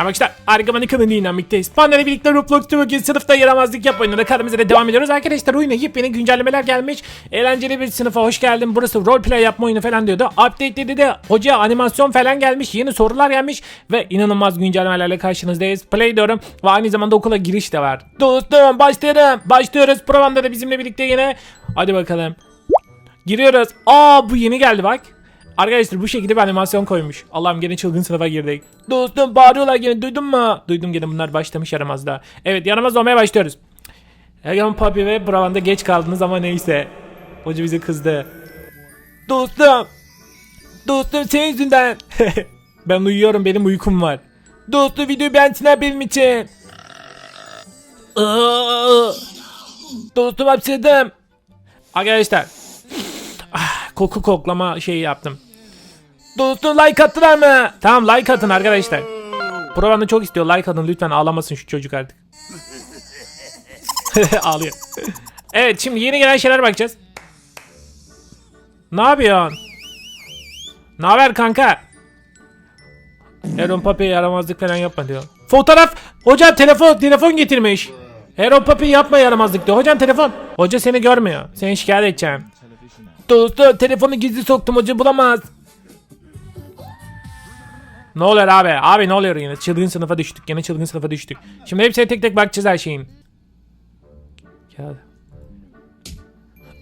Arkadaşlar Argaman'ın kanalıyla inanmakteyiz. Panda'yla birlikte Roblox'ta bugün sınıfta yaramazlık yap oyununa kalmamıza da devam ediyoruz. Arkadaşlar oyuna yepyeni güncellemeler gelmiş. Eğlenceli bir sınıfa hoş geldin. Burası roleplay yapma oyunu falan diyordu. Update dedi de hoca animasyon falan gelmiş. Yeni sorular gelmiş. Ve inanılmaz güncellemelerle karşınızdayız. Play diyorum. Ve aynı zamanda okula giriş de var. Dostum başlayalım. Başlıyoruz. Provanda da bizimle birlikte yine. Hadi bakalım. Giriyoruz. Aa bu yeni geldi bak. Arkadaşlar bu şekilde bir animasyon koymuş. Allah'ım gene çılgın sınıfa girdik. Dostum bağırıyorlar gene duydun mu? Duydum gene bunlar başlamış yaramazda. Evet yaramaz olmaya başlıyoruz. Egan Papi ve Bravanda geç kaldınız ama neyse. Hoca bize kızdı. Dostum. Dostum senin yüzünden. ben uyuyorum benim uykum var. Dostum videoyu beğensinler benim için. Dostum hapşırdım. Arkadaşlar. Ah, koku koklama şeyi yaptım. Dostum like attılar mı? Tamam like atın arkadaşlar. Provanı çok istiyor like atın lütfen ağlamasın şu çocuk artık. Ağlıyor. evet şimdi yeni gelen şeyler bakacağız. Ne yapıyorsun? Ne haber kanka? Heron Papi yaramazlık falan yapma diyor. Fotoğraf. Hocam telefon telefon getirmiş. Heron Papi yapma yaramazlık diyor. Hocam telefon. Hoca seni görmüyor. Seni şikayet edeceğim. Dostum telefonu gizli soktum hoca bulamaz. Ne oluyor abi? Abi ne oluyor yine? Çılgın sınıfa düştük. Yine çılgın sınıfa düştük. Şimdi hepsine tek tek bakacağız her şeyin. Gel.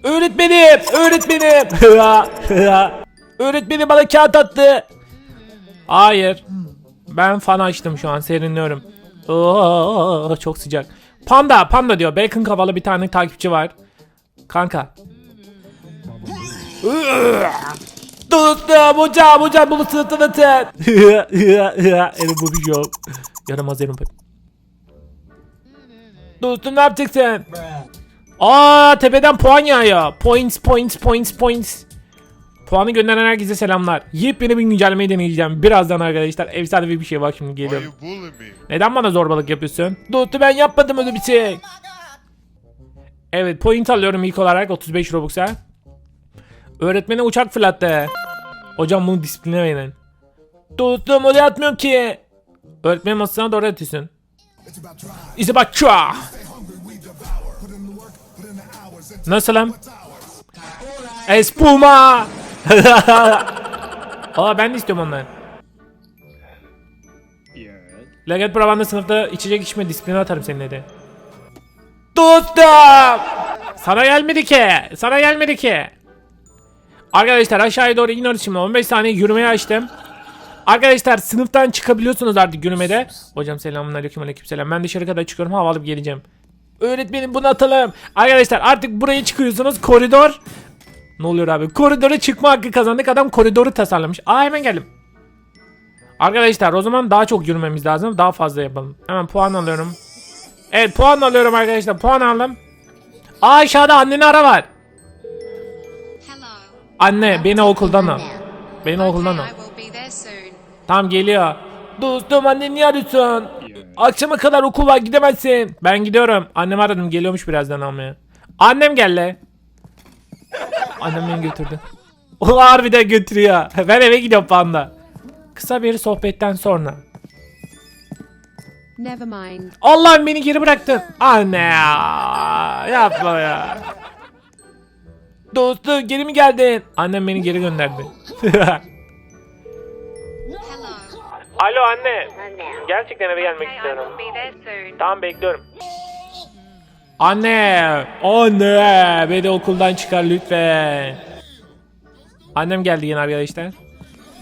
Öğretmenim! Öğretmenim! öğretmenim bana kağıt attı. Hayır. Ben fan açtım şu an serinliyorum. Oo, çok sıcak. Panda, panda diyor. Bacon kafalı bir tane takipçi var. Kanka. Dostum hocam hocam bunu sırtına atın. Elim bu bir yok. Yaramaz elim. Dostum ne yapacaksın? Aa tepeden puan yağıyor. Points points points points. Puanı gönderen herkese selamlar. Yepyeni bir güncellemeyi deneyeceğim. Birazdan arkadaşlar efsanevi bir şey var şimdi geliyorum. Neden bana zorbalık yapıyorsun? Dostum ben yapmadım öyle bir şey. Evet point alıyorum ilk olarak 35 Robux'a. Öğretmene uçak fırlattı. Hocam bunu disipline verin. Dostum oraya atmıyorum ki. Öğretmenin masasına doğru atıyorsun. İşte bak çua. Nasılım? Espuma. Aa ben de istiyorum ondan. Legat Bravan'da sınıfta içecek içme disipline atarım seninle de. Dostum! Sana gelmedi ki. Sana gelmedi ki. Arkadaşlar aşağıya doğru iniyoruz şimdi. 15 saniye yürümeye açtım. Arkadaşlar sınıftan çıkabiliyorsunuz artık yürümede. Hocam selamun aleyküm aleyküm selam. Ben dışarı kadar çıkıyorum hava alıp geleceğim. Öğretmenim bunu atalım. Arkadaşlar artık buraya çıkıyorsunuz. Koridor. Ne oluyor abi? Koridora çıkma hakkı kazandık. Adam koridoru tasarlamış. Aa hemen geldim. Arkadaşlar o zaman daha çok yürümemiz lazım. Daha fazla yapalım. Hemen puan alıyorum. Evet puan alıyorum arkadaşlar. Puan aldım. Aa aşağıda annenin ara var. Anne beni okuldan al. Beni okuldan al. Tamam geliyor. Dostum anne niye arıyorsun? Akşama kadar okul var gidemezsin. Ben gidiyorum. Annemi aradım geliyormuş birazdan almaya. Annem geldi. Annem beni götürdü. O harbiden götürüyor. Ben eve gidiyorum panda. Kısa bir sohbetten sonra. Never mind. Allah'ım beni geri bıraktın. Anne ya. Yapma ya. Dostum geri mi geldin? Annem beni geri gönderdi. Alo anne. Gerçekten eve gelmek istiyorum. Tamam bekliyorum. Anne, anne, beni okuldan çıkar lütfen. Annem geldi yine arkadaşlar.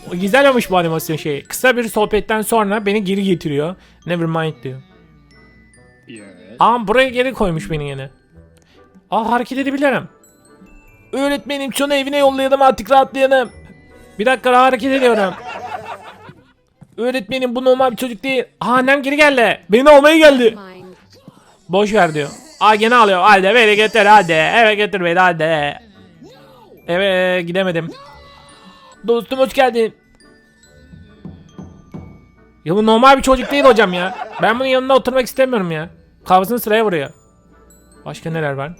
O güzel olmuş bu animasyon şeyi. Kısa bir sohbetten sonra beni geri getiriyor. Never mind diyor. Aa buraya geri koymuş beni yine. Aa hareket edebilirim. Öğretmenim şunu evine yollayalım artık rahatlayalım. Bir dakika hareket ediyorum. Öğretmenim bu normal bir çocuk değil. Aa annem geri geldi. Beni almaya geldi. Boş ver diyor. Aa gene alıyor. Hadi beni götür hadi. Eve götür beni hadi. Eve gidemedim. Dostum hoş geldin. Ya bu normal bir çocuk değil hocam ya. Ben bunun yanında oturmak istemiyorum ya. Kafasını sıraya vuruyor. Başka neler var?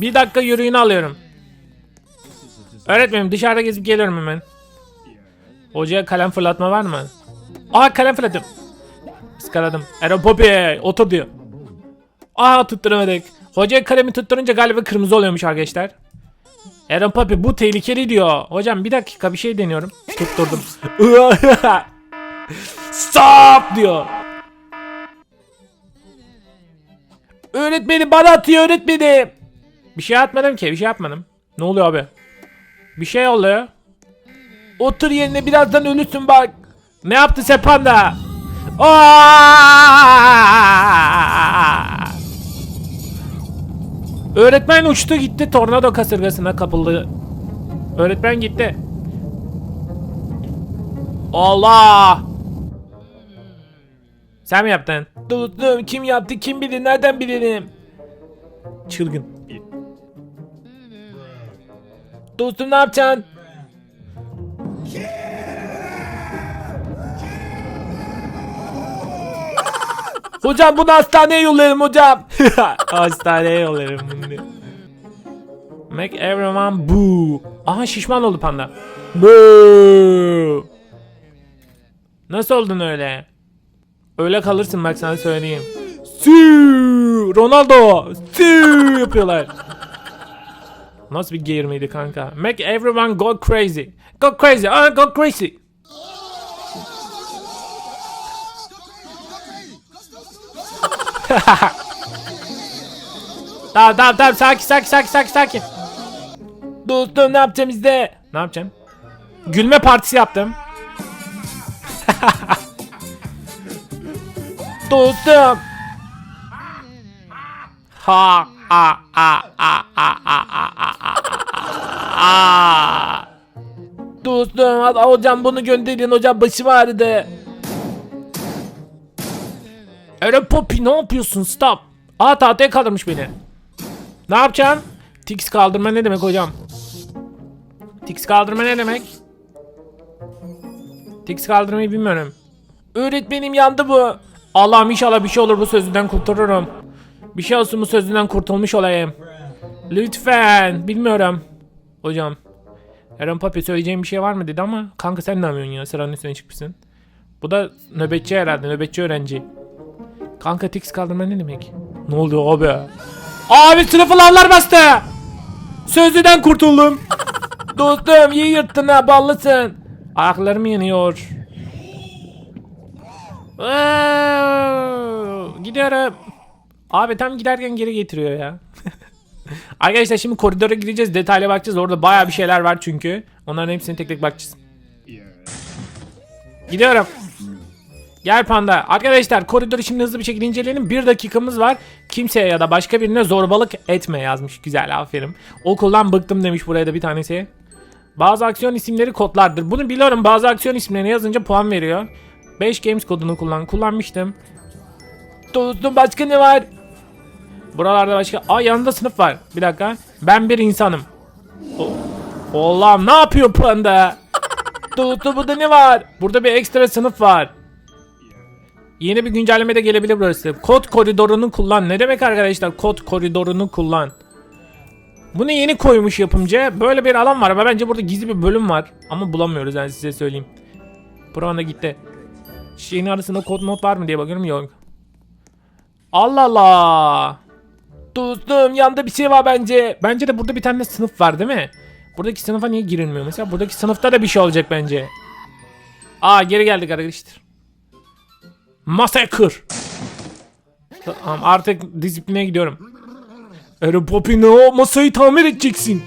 Bir dakika yürüyünü alıyorum. Öğretmenim dışarıda gezip geliyorum hemen. Hocaya kalem fırlatma var mı? Aa kalem fırladım. Iskaladım. Aaron Poppy otur diyor. Aa tutturamadık. Hoca kalemi tutturunca galiba kırmızı oluyormuş arkadaşlar. Aaron Poppy bu tehlikeli diyor. Hocam bir dakika bir şey deniyorum. Tutturdum. Stop diyor. Öğretmenim bana atıyor öğretmenim. Bir şey atmadım ki bir şey yapmadım. Ne oluyor abi? Bir şey oluyor. Otur yerine birazdan ölürsün bak. Ne yaptı sen panda? Aa! Öğretmen uçtu gitti tornado kasırgasına kapıldı. Öğretmen gitti. Allah! Sen mi yaptın? Dostum kim yaptı kim bilir nereden bilirim? Çılgın. Dostum ne yapacaksın? hocam bunu hastaneye yollayalım hocam. hastaneye yollayalım bunu. Make everyone boo. Aha şişman oldu panda. Boo. Nasıl oldun öyle? Öyle kalırsın bak sana söyleyeyim. Sü Ronaldo. Sü yapıyorlar. Nasıl bir geğirmeydi kanka? Make everyone go crazy. Go crazy. Ah go crazy. tamam tamam tamam sakin sakin sakin sakin sakin. Dostum ne yapacağım bizde? Ne yapacağım? Gülme partisi yaptım. Dostum. Ha ha ha ha ha ha ha ha Dostum hocam bunu gönderin hocam başım ağrıdı. Öyle Poppy ne yapıyorsun stop. Aa tahtaya kaldırmış beni. Ne yapacaksın? Tix kaldırma ne demek hocam? Tix kaldırma ne demek? Tix kaldırmayı bilmiyorum. Öğretmenim yandı bu. Allah'ım inşallah bir şey olur bu sözünden kurtulurum. Bir şey olsun bu sözünden kurtulmuş olayım. Lütfen. Bilmiyorum. Hocam. Aaron Papi söyleyeceğim bir şey var mı dedi ama kanka sen ne yapıyorsun ya sıranın üstüne çıkmışsın. Bu da nöbetçi herhalde nöbetçi öğrenci. Kanka tix kaldırma ne demek? Ne oluyor abi? Abi sınıfı lavlar bastı. Sözlüden kurtuldum. Dostum iyi yırttın ha ballısın. Ayaklarım yanıyor. Gidiyorum. Abi tam giderken geri getiriyor ya. Arkadaşlar şimdi koridora gideceğiz detaylı bakacağız. Orada baya bir şeyler var çünkü. Onların hepsini tek tek bakacağız. Gidiyorum. Gel panda. Arkadaşlar koridoru şimdi hızlı bir şekilde inceleyelim. Bir dakikamız var. Kimseye ya da başka birine zorbalık etme yazmış. Güzel aferin. Okuldan bıktım demiş buraya da bir tanesi. Bazı aksiyon isimleri kodlardır. Bunu biliyorum. Bazı aksiyon isimlerini yazınca puan veriyor. 5 games kodunu kullan. Kullanmıştım. Dostum başka ne var? Buralarda başka... Aa yanında sınıf var. Bir dakika. Ben bir insanım. O- Allah'ım ne yapıyor panda? Dostum burada ne var? Burada bir ekstra sınıf var. Yeni bir güncelleme de gelebilir burası. Kod koridorunu kullan. Ne demek arkadaşlar? Kod koridorunu kullan. Bunu yeni koymuş yapımcı. Böyle bir alan var ama bence burada gizli bir bölüm var. Ama bulamıyoruz yani size söyleyeyim. Buranın gitti. Şeyin arasında kod not var mı diye bakıyorum yok. Allah Allah. Dostum yanında bir şey var bence. Bence de burada bir tane sınıf var değil mi? Buradaki sınıfa niye girilmiyor mesela? Buradaki sınıfta da bir şey olacak bence. Aa geri geldik arkadaşlar. Kır. Tamam artık disipline gidiyorum. Ero Poppy ne o masayı tamir edeceksin.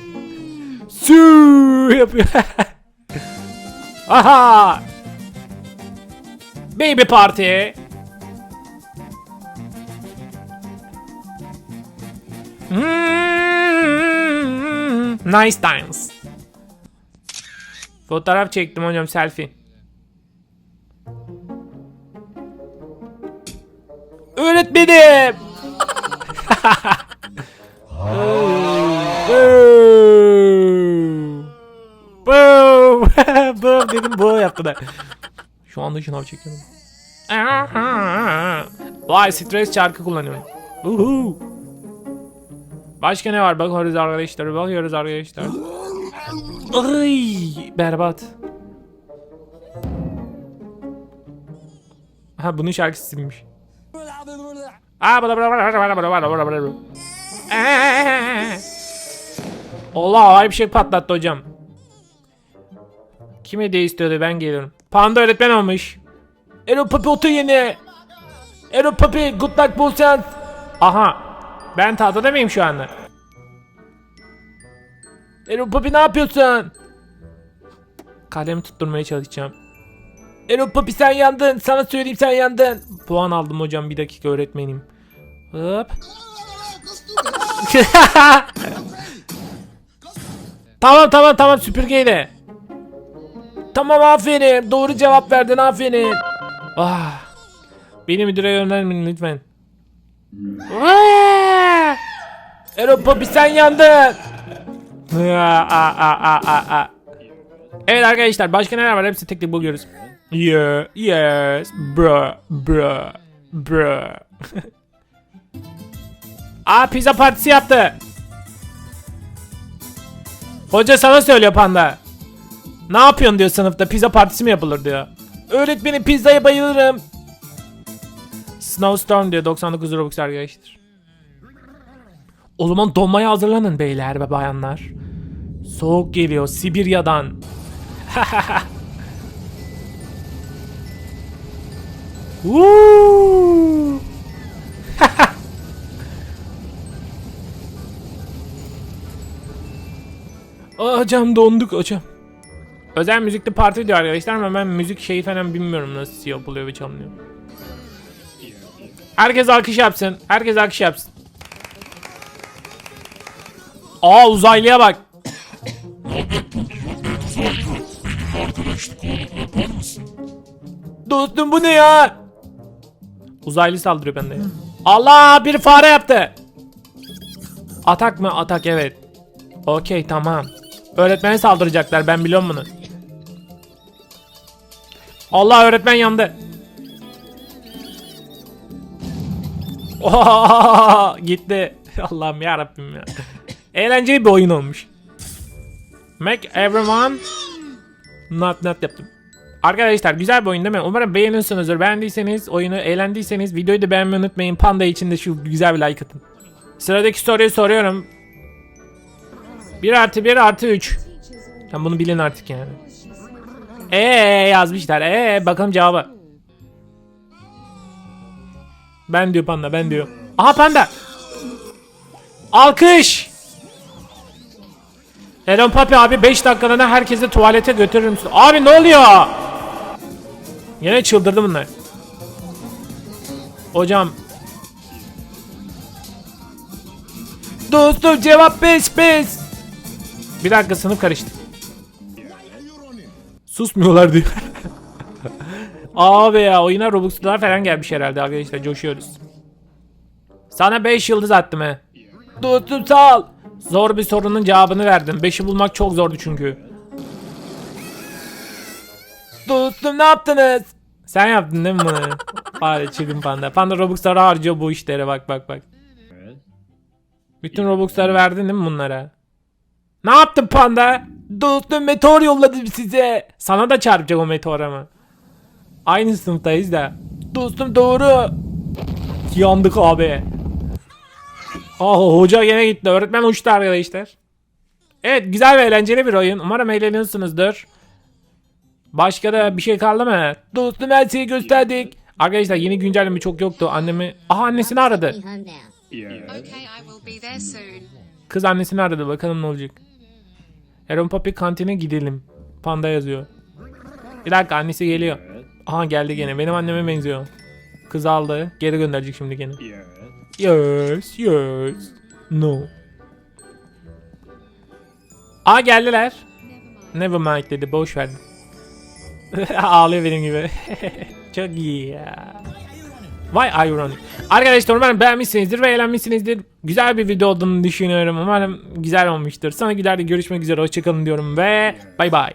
Sü yapıyor. Aha. Baby party. Hmm, nice times. Fotoğraf çektim hocam selfie. Öğretmenim. Boom. Boom. Dedim bu yaptılar. Şu anda şınav çekiyorum. Vay stres çarkı kullanıyorum. Uhu. Başka ne var? Bakıyoruz arkadaşlar, bakıyoruz arkadaşlar. Ay, berbat. Ha bunun şarkısı silmiş. Allah havai bir şey patlattı hocam. Kim hediye istiyordu ben geliyorum. Panda öğretmen olmuş. Ero Papi otur yine. Ero Papi good luck bol Aha ben tahtada mıyım şu anda? Ero Papi ne yapıyorsun? Kalemi tutturmaya çalışacağım. Ero Papi sen yandın. Sana söyleyeyim sen yandın. Puan aldım hocam bir dakika öğretmenim. Hop. tamam tamam tamam süpürgeyle. Tamam aferin. Doğru cevap verdin aferin. Ah. Beni müdüre yönlendirin lütfen. Ero Papi sen yandın. Evet arkadaşlar başka neler var hepsi tek tek buluyoruz. Yeah, yes, bro, bro, bro. Aa pizza partisi yaptı. Hoca sana söylüyor panda. Ne yapıyorsun diyor sınıfta pizza partisi mi yapılır diyor. Öğretmenim pizzaya bayılırım. Snowstorm diyor 99 Robux arkadaşlar. O zaman donmaya hazırlanın beyler ve bayanlar. Soğuk geliyor Sibirya'dan. Woo! Hocam donduk hocam. Özel müzikli parti diyor arkadaşlar ama ben müzik şeyi falan bilmiyorum nasıl yapılıyor ve çalınıyor. Herkes alkış yapsın. Herkes alkış yapsın. Aa uzaylıya bak. Dostum bu ne ya? Uzaylı saldırıyor bende. Allah bir fare yaptı. Atak mı? Atak evet. Okey tamam. Öğretmene saldıracaklar ben biliyorum bunu. Allah öğretmen yandı. Oha, gitti. Allah'ım ya Rabbim ya. Eğlenceli bir oyun olmuş. Make everyone not not yaptım. Arkadaşlar güzel bir oyun değil mi? Umarım beğeniyorsunuzdur. Beğendiyseniz, oyunu eğlendiyseniz videoyu da beğenmeyi unutmayın. Panda için de şu güzel bir like atın. Sıradaki soruyu soruyorum. 1 artı 1 artı 3. Sen bunu bilin artık yani. Eee yazmışlar. Eee bakalım cevabı. Ben diyor panda ben diyor. Aha panda. Alkış. Elon Papi abi 5 dakikalığına herkesi tuvalete götürür müsün? Abi ne oluyor? Yine çıldırdı bunlar. Hocam. Dostum cevap 5 5. Bir dakika sınıf karıştı. Susmuyorlar diyor. Abi ya oyuna Robux'lar falan gelmiş herhalde arkadaşlar coşuyoruz. Sana 5 yıldız attım he. Dostum sağ ol. Zor bir sorunun cevabını verdim. 5'i bulmak çok zordu çünkü. Dostum ne yaptınız? Sen yaptın değil mi bunu? Hadi çıkın panda. Panda Robux'ları harcıyor bu işlere bak bak bak. Bütün Robux'ları verdin değil mi bunlara? Ne yaptın panda? Dostum meteor yolladım size. Sana da çarpacak o meteor ama. Aynı sınıftayız da. Dostum doğru. Yandık abi. Ah hoca gene gitti. Öğretmen uçtu arkadaşlar. Evet güzel ve eğlenceli bir oyun. Umarım eğleniyorsunuzdur. Başka da bir şey kaldı mı? Dostum her şeyi gösterdik. Arkadaşlar yeni güncelleme çok yoktu. Annemi... Aha annesini aradı. Kız annesini aradı. Bakalım ne olacak. Aaron Papi kantine gidelim. Panda yazıyor. Bir dakika annesi geliyor. Aha geldi gene. Benim anneme benziyor. Kız aldı. Geri gönderecek şimdi gene. Yes, yes. No. Aa geldiler. Never mind dedi. Boş verdim. Ağlıyor benim gibi. Çok iyi ya. Vay ironic. Arkadaşlar umarım beğenmişsinizdir ve eğlenmişsinizdir. Güzel bir video olduğunu düşünüyorum. Umarım güzel olmuştur. Sonraki videoda görüşmek üzere. Hoşçakalın diyorum ve bay bay.